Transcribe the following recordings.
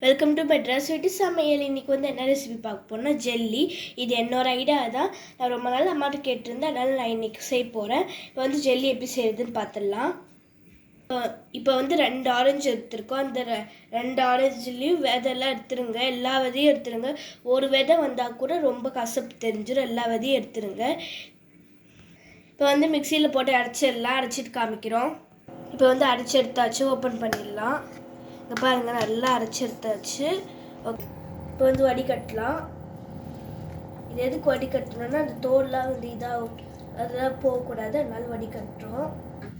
Welcome to Madras sweet சமையல் இன்னைக்கு வந்து என்ன ரெசிபி பார்க்க போனால் ஜெல்லி. இது என்னோட ஐடியா தான் நான் ரொம்ப நாள் அம்மாட்ட கேட்டிருந்தேன். அதனால் நான் இன்னைக்கு செய்ய போகிறேன் இப்போ வந்து ஜெல்லி எப்படி செய்யுதுன்னு பார்த்துடலாம் இப்போ- வந்து ரெண்டு ஆரஞ்சு எடுத்துருக்கோம். அந்த ரெ- ரெண்டு ஆரஞ்சுலேயும் விதையெல்லாம் எடுத்துருங்க. எல்லா விதையும் எடுத்துருங்க. ஒரு விதை வந்தால் கூட ரொம்ப கசப்பு தெரிஞ்சிடும் எல்லா விதையும் எடுத்துருங்க. இப்போ வந்து மிக்சியில் போட்டு அரைச்சிடலாம். அரைச்சிட்டு காமிக்கிறோம். இப்போ வந்து அரைச்சி எடுத்தாச்சும் ஓப்பன் பண்ணிடலாம். இங்கே பாருங்க நல்லா அரைச்சி எடுத்தாச்சு. ஓகே. இப்போ வந்து வடிகட்டலாம் இது எதுக்கு வடிகட்டணும்னா அந்த தோல்லாம் வந்து இதாக அதெல்லாம் போகக்கூடாது அதனால வடிகட்டுறோம்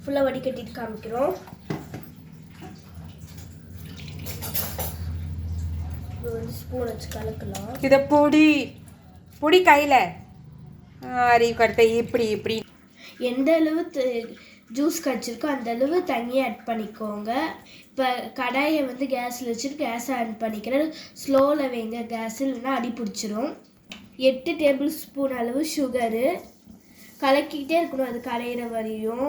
ஃபுல்லாக வடிகட்டிட்டு காமிக்கிறோம். இப்போ வந்து ஸ்பூன் வச்சு கலக்கலாம். இதை பொடி பொடி கையில். அறிவு கட்ட இப்படி இப்படி. எந்த அளவு ஜூஸ் கடிச்சிருக்கோ அந்த அளவு தண்ணியை ஆட் பண்ணிக்கோங்க. இப்போ கடாயை வந்து கேஸில் வச்சுட்டு கேஸை ஆட் பண்ணிக்கிறேன். ஸ்லோவில் வைங்க கேஸ் இல்லைன்னா அடி பிடிச்சிரும். எட்டு டேபிள் ஸ்பூன் அளவு சுகரு கலக்கிக்கிட்டே இருக்கணும் அது கரையிற வரையும்.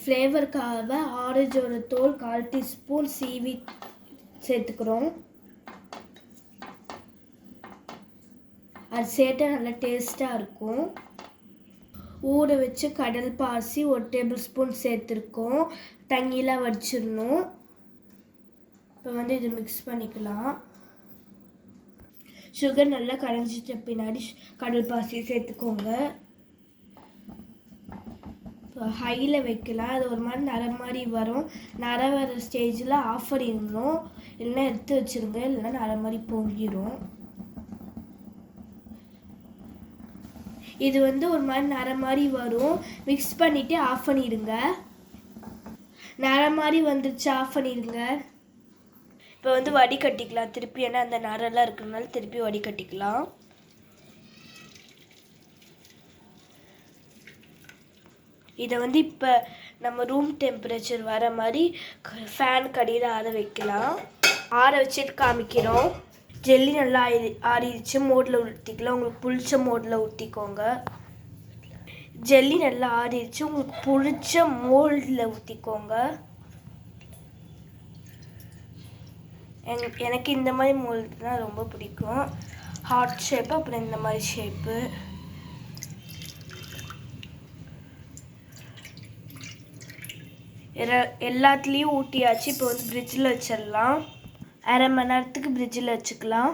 ஃப்ளேவருக்காக ஆரஞ்சோட தோல் கால் டீஸ்பூன் சீவி சேர்த்துக்கிறோம். அது சேர்த்தா நல்லா டேஸ்ட்டாக இருக்கும். ஊற வச்சு கடல் பாசி ஒரு டேபிள் ஸ்பூன் சேர்த்துருக்கோம். தண்ணியெலாம் வடிச்சிடணும். இப்போ வந்து இது மிக்ஸ் பண்ணிக்கலாம். சுகர் நல்லா கரைஞ்சிட்ட பின்னாடி கடல் பாசி சேர்த்துக்கோங்க. இப்போ ஹையில் வைக்கலாம். அது ஒரு மாதிரி நர மாதிரி வரும். நர வர ஸ்டேஜில் ஆஃபர் இருந்தோம் இல்லைன்னா எடுத்து வச்சிருங்க. இல்லைன்னா நர மாதிரி பொங்கிடும் இது வந்து ஒரு மாதிரி நர மாதிரி வரும். மிக்ஸ் பண்ணிவிட்டு ஆஃப் பண்ணிடுங்க. நர மாதிரி வந்துருச்சு ஆஃப் பண்ணிடுங்க. இப்போ வந்து வடிகட்டிக்கலாம். திருப்பி ஏன்னா அந்த நரெல்லாம் இருக்கிறதுனால திருப்பி வடிகட்டிக்கலாம். இதை வந்து இப்போ நம்ம ரூம் டெம்பரேச்சர் வர மாதிரி ஃபேன் கடியில் ஆற வைக்கலாம். ஆற வச்சுட்டு காமிக்கிறோம். ஜெல்லி நல்லா ஆறி ஆறிடுச்சு மோட்டில் ஊற்றிக்கலாம் உங்களுக்கு பிடிச்ச மோட்டில் ஊற்றிக்கோங்க ஜெல்லி நல்லா ஆறிடுச்சு உங்களுக்கு பிடிச்ச மோல்டில் ஊற்றிக்கோங்க எங் எனக்கு இந்த மாதிரி மோல்டு தான் ரொம்ப பிடிக்கும். ஹார்ட் ஷேப்பு அப்புறம் இந்த மாதிரி ஷேப்பு எல்லாத்துலேயும் ஊட்டியாச்சு. இப்போ வந்து ஃப்ரிட்ஜில் வச்சிடலாம். அரை மணி நேரத்துக்கு ஃப்ரிட்ஜில் வச்சுக்கலாம்.